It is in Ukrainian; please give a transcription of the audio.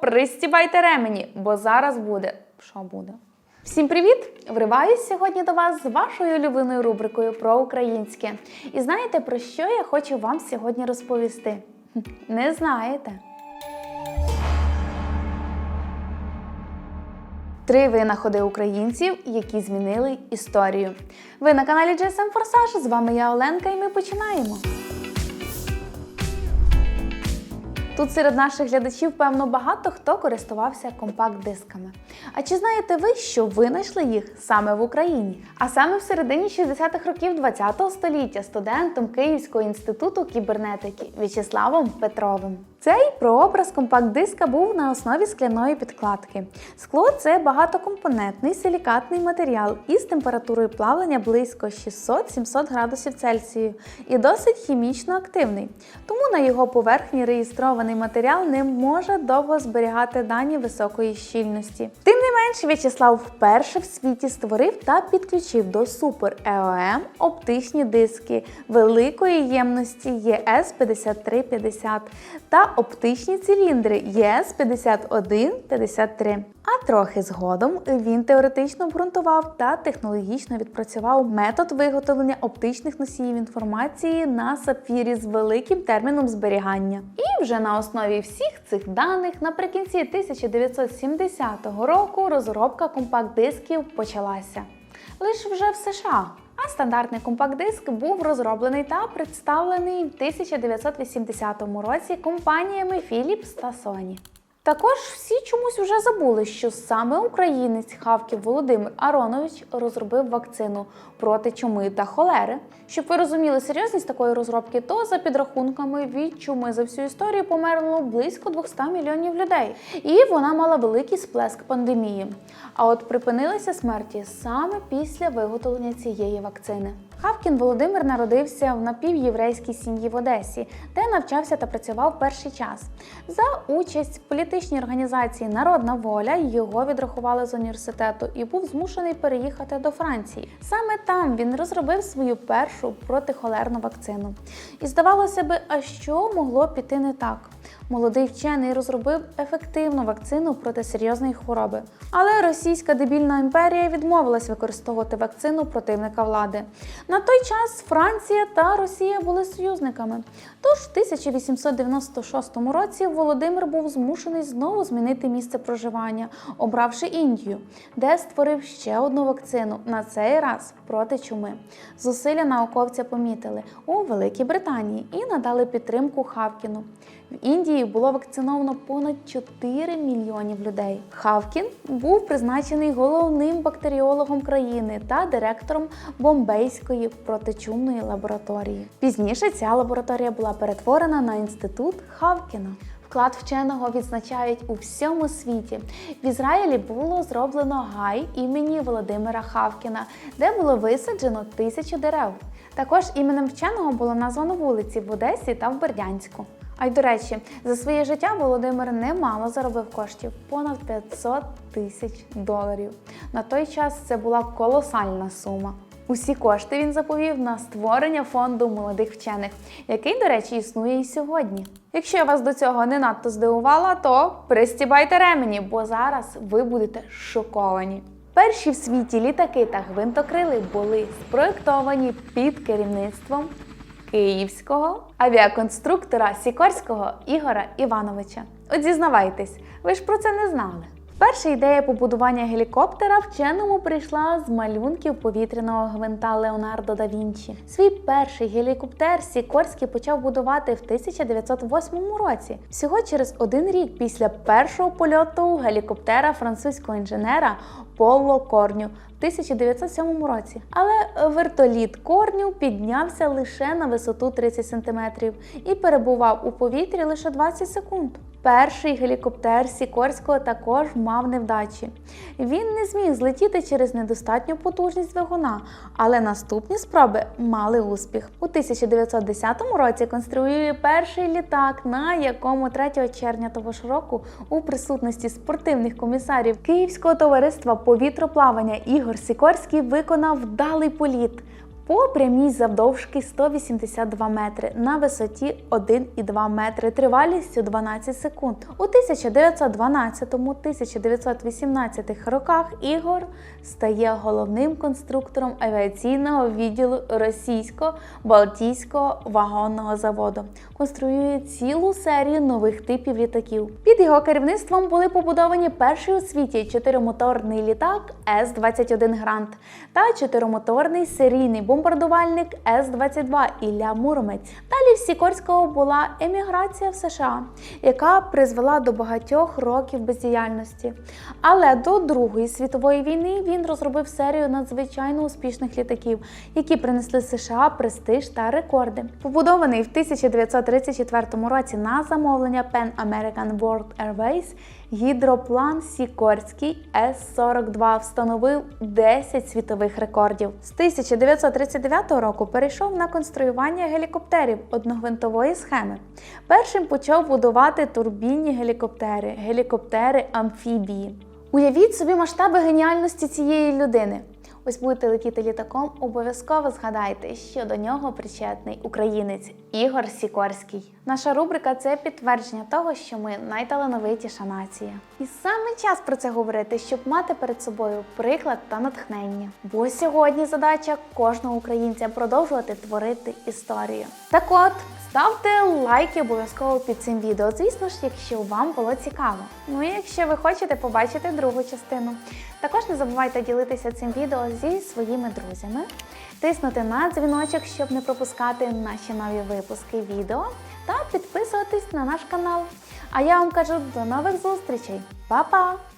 Пристібайте ремені, бо зараз буде. Що буде? Всім привіт! Вриваюсь сьогодні до вас з вашою улюбленою рубрикою про українське. І знаєте, про що я хочу вам сьогодні розповісти? Не знаєте. Три винаходи українців, які змінили історію. Ви на каналі GSM Форсаж. З вами я Оленка, і ми починаємо. Тут серед наших глядачів, певно, багато хто користувався компакт-дисками. А чи знаєте ви, що винайшли їх саме в Україні? А саме в середині 60-х років ХХ століття студентом Київського інституту кібернетики В'ячеславом Петровим. Цей прообраз компакт-диска був на основі скляної підкладки. Скло це багатокомпонентний силікатний матеріал із температурою плавлення близько 600-700 градусів Цельсію і досить хімічно активний. Тому на його поверхні реєстрований матеріал не може довго зберігати дані високої щільності. Тим не менш, В'ячеслав вперше в світі створив та підключив до Super EOM оптичні диски великої ємності ES5350 та оптичні циліндри ES5153. А трохи згодом він теоретично обґрунтував та технологічно відпрацював метод виготовлення оптичних носіїв інформації на сапфірі з великим терміном зберігання. І вже на основі всіх цих даних наприкінці 1970 року розробка компакт-дисків почалася. Лише вже в США. А стандартний компакт-диск був розроблений та представлений в 1980 році компаніями Philips та Sony. Також всі чомусь вже забули, що саме українець Хавків Володимир Аронович розробив вакцину проти чуми та холери. Щоб ви розуміли серйозність такої розробки, то за підрахунками від чуми за всю історію померло близько 200 мільйонів людей, і вона мала великий сплеск пандемії. А от припинилися смерті саме після виготовлення цієї вакцини. Хавкін Володимир народився в напівєврейській сім'ї в Одесі, де навчався та працював перший час. За участь в політичній організації Народна воля його відрахували з університету і був змушений переїхати до Франції. Саме там він розробив свою першу протихолерну вакцину. І здавалося би, а що могло піти не так? Молодий вчений розробив ефективну вакцину проти серйозної хвороби. Але російська дебільна імперія відмовилась використовувати вакцину противника влади. На той час Франція та Росія були союзниками. Тож в 1896 році Володимир був змушений знову змінити місце проживання, обравши Індію, де створив ще одну вакцину на цей раз проти чуми. Зусилля науковця помітили у Великій Британії і надали підтримку Хавкіну. В Індії було вакциновано понад 4 мільйонів людей. Хавкін був призначений головним бактеріологом країни та директором Бомбейської протичумної лабораторії. Пізніше ця лабораторія була перетворена на інститут Хавкіна. Вклад вченого відзначають у всьому світі. В Ізраїлі було зроблено гай імені Володимира Хавкіна, де було висаджено тисячу дерев. Також іменем вченого було названо вулиці в Одесі та в Бердянську. А й до речі, за своє життя Володимир немало заробив коштів понад 500 тисяч доларів. На той час це була колосальна сума. Усі кошти він заповів на створення фонду молодих вчених, який, до речі, існує і сьогодні. Якщо я вас до цього не надто здивувала, то пристібайте ремені, бо зараз ви будете шоковані. Перші в світі літаки та гвинтокрили були спроєктовані під керівництвом київського авіаконструктора Сікорського Ігора Івановича. От зізнавайтесь, ви ж про це не знали. Перша ідея побудування гелікоптера вченому прийшла з малюнків повітряного гвинта Леонардо да Вінчі. Свій перший гелікоптер Сікорський почав будувати в 1908 році. Всього через один рік після першого польоту гелікоптера французького інженера Поло Корню 1907 році. Але вертоліт Корню піднявся лише на висоту 30 см і перебував у повітрі лише 20 секунд. Перший гелікоптер Сікорського також мав невдачі. Він не зміг злетіти через недостатню потужність двигуна, але наступні спроби мали успіх. У 1910 році конструює перший літак, на якому 3 червня того ж року у присутності спортивних комісарів Київського товариства повітроплавання Ігор Сікорський виконав вдалий політ. По прямій завдовжки 182 метри, на висоті 1,2 метри, тривалістю 12 секунд. У 1912-1918 роках Ігор стає головним конструктором авіаційного відділу російсько-балтійського вагонного заводу. Конструює цілу серію нових типів літаків. Під його керівництвом були побудовані перший у світі чотиримоторний літак С-21 Грант та чотиримоторний серійний бомбардувальник С-22 Ілля Муромець. Далі в Сікорського була еміграція в США, яка призвела до багатьох років бездіяльності. Але до Другої світової війни він розробив серію надзвичайно успішних літаків, які принесли США престиж та рекорди. Побудований в 1934 році на замовлення Pan American World Airways, гідроплан Сікорський С-42 встановив 10 світових рекордів. З 1939 року перейшов на конструювання гелікоптерів одногвинтової схеми. Першим почав будувати турбінні гелікоптери, гелікоптери амфібії. Уявіть собі масштаби геніальності цієї людини. Ось будете летіти літаком, обов'язково згадайте, що до нього причетний українець Ігор Сікорський. Наша рубрика це підтвердження того, що ми найталановитіша нація. І саме час про це говорити, щоб мати перед собою приклад та натхнення. Бо сьогодні задача кожного українця продовжувати творити історію. Так от. Ставте лайки обов'язково під цим відео, звісно ж, якщо вам було цікаво. Ну і якщо ви хочете побачити другу частину. Також не забувайте ділитися цим відео зі своїми друзями, тиснути на дзвіночок, щоб не пропускати наші нові випуски відео, та підписуватись на наш канал. А я вам кажу до нових зустрічей. Па-па!